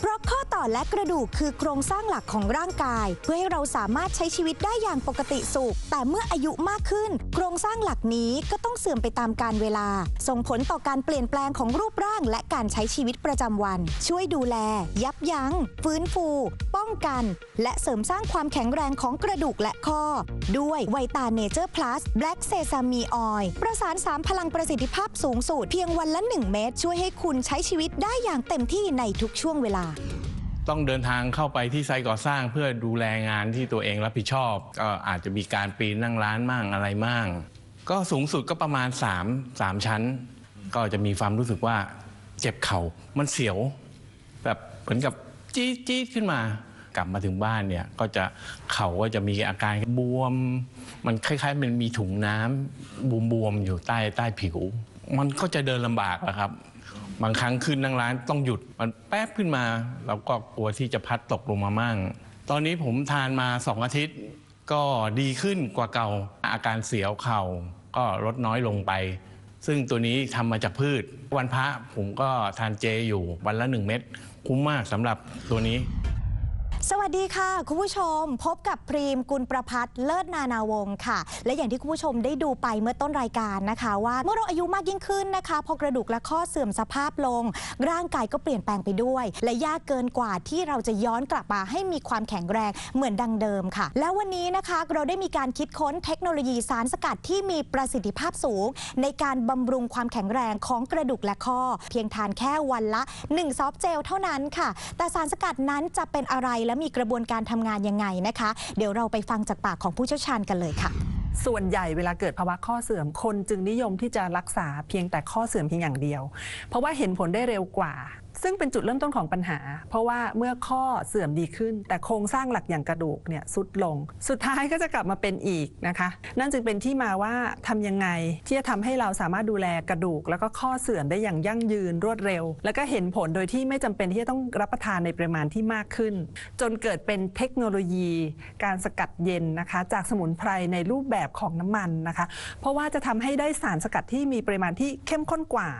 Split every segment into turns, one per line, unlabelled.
เพราะข้อต่อและกระดูกคือโครงสร้างหลักของร่างกาย เพื่อให้เราสามารถใช้ชีวิตได้อย่างปกติสุข แต่เมื่ออายุมากขึ้น โครงสร้างหลักนี้ก็ต้องเสื่อมไปตามกาลเวลา ส่งผลต่อการเปลี่ยนแปลงของรูปร่าง และการใช้ชีวิตประจำวัน ช่วยดูแล ยับยั้ง ฟื้นฟู ป้องกัน และเสริมสร้างความแข็งแรงของกระดูกและข้อ ด้วยไวตาเนเจอร์พลัสแบล็กเซซามีออยประสาน3พลังประสิทธิภาพสูงสุดเพียงวันละ 1 เม็ดช่วยให้คุณใช้ชีวิตได้อย่างเต็มที่ในทุกช่วงเวลา
ต้องเดินทางเข้าไปที่ไซต์ก่อสร้างเพื่อดูแลงานที่ตัวเองรับผิดชอบ ก็อาจจะมีการปีนนั่งร้านมั่งอะไรมั่งก็สูงสุดก็ประมาณ 3 3 ชั้น ก็จะมีความรู้สึกว่าเจ็บเข่ามันเสียว แบบเหมือนกับจี๊ดจี๊ดขึ้นมา กลับมาถึงบ้านเนี่ย ก็จะเข่าก็จะมีอาการบวม มันคล้ายๆมันมีถุงน้ำบวมๆอยู่ใต้ใต้ผิว มันก็จะเดินลำบากอะครับ บางครั้งขึ้นนั่งร้านต้องหยุดมันแป๊บขึ้นมา เราก็กลัวที่จะพัดตกลงมามั่ง ตอนนี้ผมทานมาสองอาทิตย์ ก็ดีขึ้นกว่าเก่าอาการเสียวเข่า ก็ลดน้อยลงไป ซึ่งตัวนี้ทำมาจากพืช วันพระผมก็ทานเจอยู่วันละหนึ่งเม็ดคุ้มมากสำหรับตัวนี้
สวัสดีค่ะ คุณผู้ชมพบกับพรีมกุลประพัฒน์เลิศนานาวงศ์ค่ะ และอย่างที่คุณผู้ชมได้ดูไปเมื่อต้นรายการนะคะ ว่าเมื่อเราอายุมากยิ่งขึ้นนะคะ พอกระดูกและข้อเสื่อมสภาพลง ร่างกายก็เปลี่ยนแปลงไปด้วย และยากเกินกว่าที่เราจะย้อนกลับมาให้มีความแข็งแรงเหมือนดังเดิมค่ะ แล้ววันนี้นะคะเราได้มีการคิดค้นเทคโนโลยีสารสกัดที่มีประสิทธิภาพสูง ในการบำรุงความแข็งแรงของกระดูกและข้อ เพียงทานแค่วันละ1ซอฟต์เจลเท่านั้นค่ะ แต่สารสกัดนั้นจะเป็นอะไรและมีกระบวนการทำงานยังไงนะคะ เดี๋ยวเราไปฟังจากปากของผู้เชี่ยวชาญกันเลยค่ะ
ส่วนใหญ่เวลาเกิดภาวะข้อเสื่อมคนจึงนิยมที่จะรักษาเพียงแต่ข้อเสื่อมเพียงอย่างเดียว เพราะว่าเห็นผลได้เร็วกว่า ซึ่งเป็นจุดเริ่มต้นของปัญหา เพราะว่าเมื่อข้อเสื่อมดีขึ้น แต่โครงสร้างหลักอย่างกระดูกเนี่ยสุดลง สุดท้ายก็จะกลับมาเป็นอีกนะคะ นั่นจึงเป็นที่มาว่าทำยังไงที่จะทำให้เราสามารถดูแลกระดูก แล้วก็ข้อเสื่อมได้อย่างยั่งยืนรวดเร็ว แล้วก็เห็นผลโดยที่ไม่จำเป็นที่จะต้องรับประทานในปริมาณที่มากขึ้น จนเกิดเป็นเทคโนโลยี การสกัดเย็นนะคะ จากสมุนไพรในรูปแบบของน้ำมันนะคะ เพราะว่าจะทำให้ได้สารสกัดที่มีปริมาณที่เข้มข้นกว่า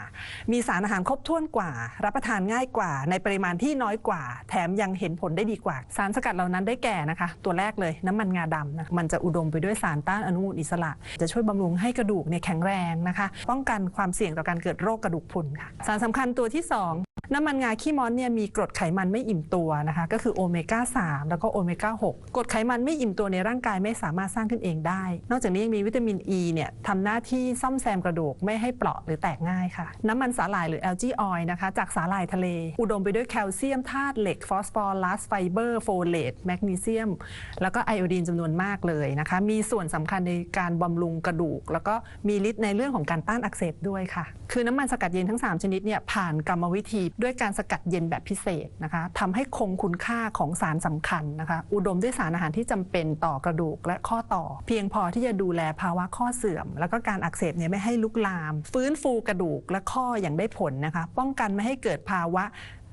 มีสารอาหารครบถ้วนกว่า รับประทานง่ายกว่า ในปริมาณที่น้อยกว่า แถมยังเห็นผลได้ดีกว่า สารสกัดเหล่านั้นได้แก่นะคะ ตัวแรกเลยน้ำมันงาดำนะมันจะอุดมไปด้วยสารต้านอนุมูลอิสระ จะช่วยบำรุงให้กระดูกเนี่ยแข็งแรงนะคะ ป้องกันความเสี่ยงต่อการเกิดโรคกระดูกพรุนค่ะ สารสำคัญตัวที่ 2 น้ำมันงาขี้ม้อนเนี่ยมีกรดไขมันไม่อิ่มตัวนะคะ ก็คือโอเมก้า3แล้วก็โอเมก้า6กรดไขมันไม่อิ่มตัวในร่างกายไม่สามารถสร้างขึ้นเองได้ นอกจากนี้ยังมีวิตามินอ e ีเนี่ยทำหน้าที่ซ่อมแซมกระดูกไม่ให้เปราะหรือแตกง่ายค่ะ น้ำมันสาหร่ายหรือ algae oil นะคะ จากสาหร่ายทะเล อุดมไปด้วยแคลเซียมธาตุเหล็กฟอสฟอรัสไฟเบอร์โฟเลตแมกนีเซียม แล้วก็ไอโอดีนจำนวนมากเลยนะคะ มีส่วนสำคัญในการบำรุงกระดูก แล้วก็มีฤทธิ์ในเรื่องของการต้านอักเสบด้วยค่ะ คือน้ำมันสกัดเย็นทั้ง 3 ชนิดเนี่ยผ่านกรรมวิธีด้วยการสกัดเย็นแบบพิเศษนะคะทำให้คงคุณค่าของสารสำคัญนะคะ อุดมด้วยสารอาหารที่จำเป็นต่อกระดูกและข้อต่อ เพียงพอที่จะดูแลภาวะข้อเสื่อม แล้วก็การอักเสบเนี่ยไม่ให้ลุกลาม ฟื้นฟูกระดูกและข้ออย่างได้ผลนะคะ ป้องกันไม่ให้เกิดภาวะ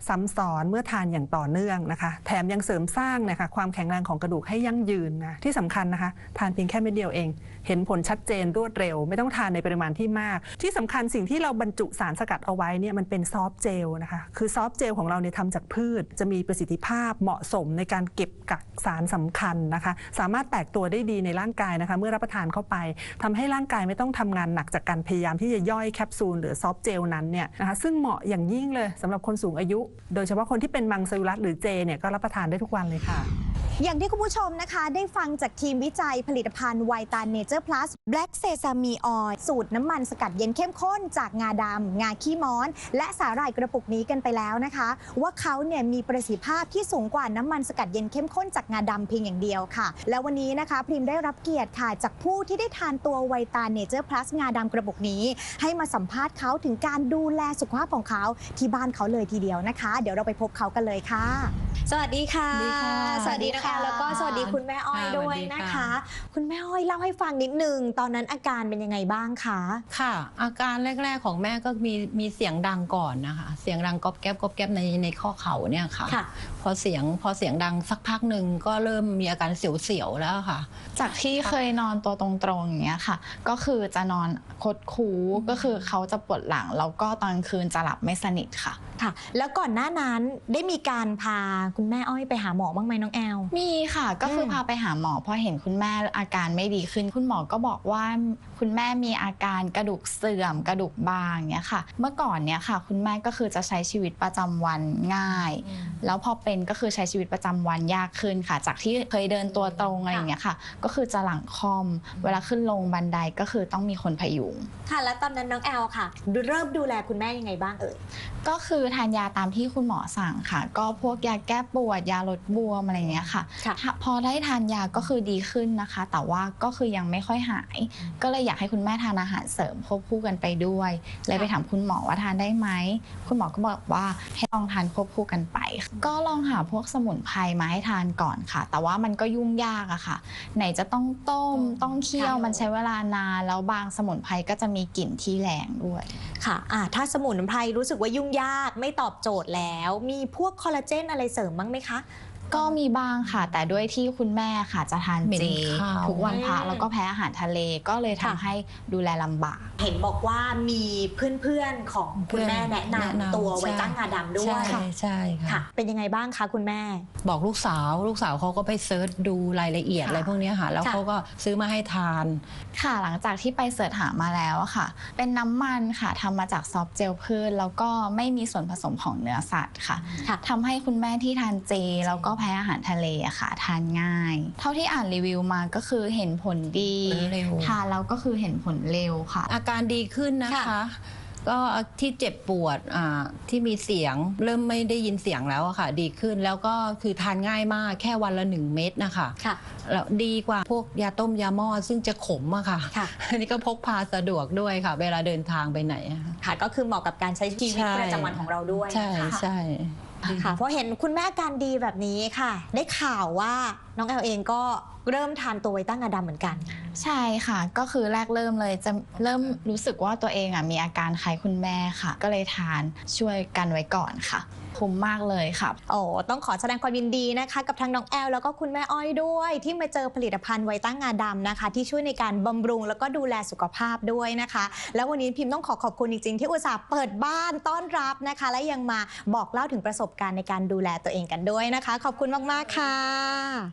ซ้ำซ้อนเมื่อทานอย่างต่อเนื่องนะคะ แถมยังเสริมสร้างนะคะความแข็งแรงของกระดูกให้ยั่งยืนนะที่สำคัญนะคะ ทานเพียงแค่เม็ดเดียวเอง เห็นผลชัดเจนรวดเร็ว ไม่ต้องทานในปริมาณที่มาก ที่สำคัญสิ่งที่เราบรรจุสารสกัดเอาไว้เนี่ยมันเป็นซอฟต์เจลนะคะคือซอฟต์เจลของเราเนี่ยทำจากพืช จะมีประสิทธิภาพเหมาะสมในการเก็บกักสารสำคัญนะคะ สามารถแตกตัวได้ดีในร่างกายนะคะ เมื่อรับประทานเข้าไปทำให้ร่างกายไม่ต้องทำงานหนักจากการพยายามที่จะย่อยแคปซูลหรือซอฟต์เจลนั้นเนี่ยนะคะซึ่งเหมาะอย่างยิ่งเลยสำหรับคนสูงอายุโดยเฉพาะคนที่เป็นมังสวิรัตหรือเจเนี่ยก็รับประทานได้ทุกวันเลยค่ะ
อย่างที่คุณผู้ชมนะคะได้ฟังจากทีมวิจัยผลิตภัณฑ์ไวตาเนเจอร์พลัสแบล็กเซซามีออยสูตรน้ำมันสกัดเย็นเข้มข้นจากงาดำ งาขี้ม้อน และสาหร่ายกระปุกนี้กันไปแล้วนะคะ ว่าเขาเนี่ยมีประสิทธิภาพที่สูงกว่าน้ำมันสกัดเย็นเข้มข้นจากงาดำเพียงอย่างเดียวค่ะ แล้ววันนี้นะคะพริมได้รับเกียรติค่ะ จากผู้ที่ได้ทานตัวไวตาเนเจอร์พลัสงาดำกระปุกนี้ ให้มาสัมภาษณ์เขาถึงการดูแลสุขภาพของเขาที่บ้านเขาเลยทีเดียวนะคะ เดี๋ยวเราไปพบเขากันเลยค่ะ สวัสดีค่ะ
สวัสดีค่ะ
สวัสดีน้องแอลแล้วก็สวัสดีคุณแม่อ้อย
ค่ะ
ด้วย
สวัสดี
นะคะ
ค่ะ
คุณแม่อ้อยเล่าให้ฟังนิดนึง ตอนนั้นอาการเป็นยังไงบ้างคะ
ค่ะ อาการแรก ๆของแม่ก็มีมีเสียงดังก่อนนะคะ เสียงดังก๊อบแก๊บก๊อบแก๊บในในข้อเข่าเนี่ยค่ะ
ค่ะ
พอเสียงพอเสียงดังสักพักหนึ่งก็เริ่มมีอาการเสียวๆแล้วค่ะ
จากที่เคยนอนตัวตรงๆอย่างเงี้ยค่ะ ก็คือจะนอนคดคูก็คือเขาจะปวดหลังแล้วก็ตอนคืนจะหลับไม่สนิทค่ะ
ค่ะ แล้วก่อนหน้านั้นได้มีการพาคุณแม่อ้อยไปหาหมอบ้างไหมน้องแอล
มีค่ะก็คืออ
ม
พาไปหาหมอพอเห็นคุณแม่อาการไม่ดีขึ้น คุณหมอก็บอกว่าคุณแม่มีอาการกระดูกเสื่อมกระดูกบางเนี้ยค่ะ เมื่อก่อนเนี้ยค่ะ คุณแม่ก็คือจะใช้ชีวิตประจำวันง่าย แล้วพอเป็นก็คือใช้ชีวิตประจำวันยากขึ้นค่ะ จากที่เคยเดินตัวตรงอะไรอย่างเงี้ยค่ะ ก็คือจะหลังคอม เวลาขึ้นลงบันไดก็คือต้องมีคนพยุง
ค่ะ แล้วตอนนั้นน้องแอลค่ะ เริ่มดูแลคุณแม่ยังไงบ้างเอ่ย
ก็คือทานยาตามที่คุณหมอสั่งค่ะ ก็พวกยาแก้ปวดยาลดบวมอะไรอย่างเงี้ยค่ะ
ค่ะ
ถ้าพอได้ทานยาก็คือดีขึ้นนะคะ แต่ว่าก็คือยังไม่ค่อยหาย ก็เลยอยากให้คุณแม่ทานอาหารเสริมควบคู่กันไปด้วย เลยไปถามคุณหมอว่าทานได้ไหมคุณหมอก็บอกว่าให้ลองทานควบคู่กันไป ก็ลองหาพวกสมุนไพรมาให้ทานก่อนค่ะ แต่ว่ามันก็ยุ่งยากอะค่ะ ไหนจะต้องต้มต้องเคี่ยว
ค่ะ
มันใช้เวลานานแล้วบางสมุนไพรก็จะมีกลิ่นที่แรงด้วย
ค่ะะถ้าสมุนไพรรู้สึกว่ายุ่งยากไม่ตอบโจทย์แล้ว มีพวกคอลลาเจนอะไรเสริมบ้างไหมคะ
ก็มีบ้างค่ะ แต่ด้วยที่คุณแม่ค่ะจะทาน
เหม็น
เจ
ข้าว
ทุกวันพระ
อืม
แล้วก็แพ้อาหารทะเลก็เลยทำ
ค่ะ
ให้ดูแลลำบาก
เห็นบอกว่ามีเพื่อนๆของคุณแม่แนะนำตัวไว้ตั้งงาดำด้วย
ใช่ใช่
ค่ะ
ค่ะ
เป็นยังไงบ้างคะคุณแม่
บอกลูกสาวลูกสาวเขาก็ไปเซิร์ชดูรายละเอียด
ค่ะ
อะไรพวกเนี้ยค่ะ แล้ว
ค่ะ
เขาก็ซื้อมาให้ทาน
ค่ะหลังจากที่ไปเสิร์ชหามาแล้วอะค่ะ เป็นน้ำมันค่ะทำมาจากซอฟต์เจลพืชแล้วก็ไม่มีส่วนผสมของเนื้อสัตว์ค่ะ
ค่ะ
ทำให้คุณแม่ที่ทานเจแล้วก็แพ้อาหารทะเลอะค่ะ ทานง่าย เท่าที่อ่านรีวิวมาก็คือเห็นผลดี
ผลเร็ว
ทานแล้วก็คือเห็นผลเร็วค่ะ
อาการดีขึ้นนะคะ
ค่ะ
ก็ที่เจ็บปวดอ่าที่มีเสียงเริ่มไม่ได้ยินเสียงแล้วอะค่ะ ดีขึ้นแล้วก็คือทานง่ายมากแค่วันละหนึ่งเม็ดนะคะ
ค่ะ
แล้วดีกว่าพวกยาต้มยาหม้อซึ่งจะขมอะค่ะ
ค่ะ
อันนี้ก็พกพาสะดวกด้วยค่ะ เวลาเดินทางไปไหนอะค่ะ
ค่ะก็คือเหมาะกับการใช้ชีวิต
ใช่
ประจำวันของเราด้วย
ใช่
นะคะ
ใช่
ค่ะเพราะเห็นคุณแม่อาการดีแบบนี้ค่ะ ได้ข่าวว่าน้องแอลเองก็เริ่มทานตัวไวต้างาดำเหมือนกัน
ใช่ค่ะ ก็คือแรกเริ่มเลยจะเริ่มรู้สึกว่าตัวเองอะมีอาการคล้ายคุณแม่ค่ะ ก็เลยทานช่วยกันไว้ก่อนค่ะ คุ้มมากเลยค่ะ
โอ้ต้องขอแสดงความยินดีนะคะ กับทางน้องแอลแล้วก็คุณแม่อ้อยด้วย ที่มาเจอผลิตภัณฑ์ไวต้างาดำนะคะ ที่ช่วยในการบำรุงแล้วก็ดูแลสุขภาพด้วยนะคะ แล้ววันนี้พิมพ์ต้องขอขอบคุณจริงๆ ที่อุตส่าห์เปิดบ้านต้อนรับนะคะ และยังมาบอกเล่าถึงประสบการณ์ในการดูแลตัวเองกันด้วยนะคะ ขอบคุณมากๆค่ะ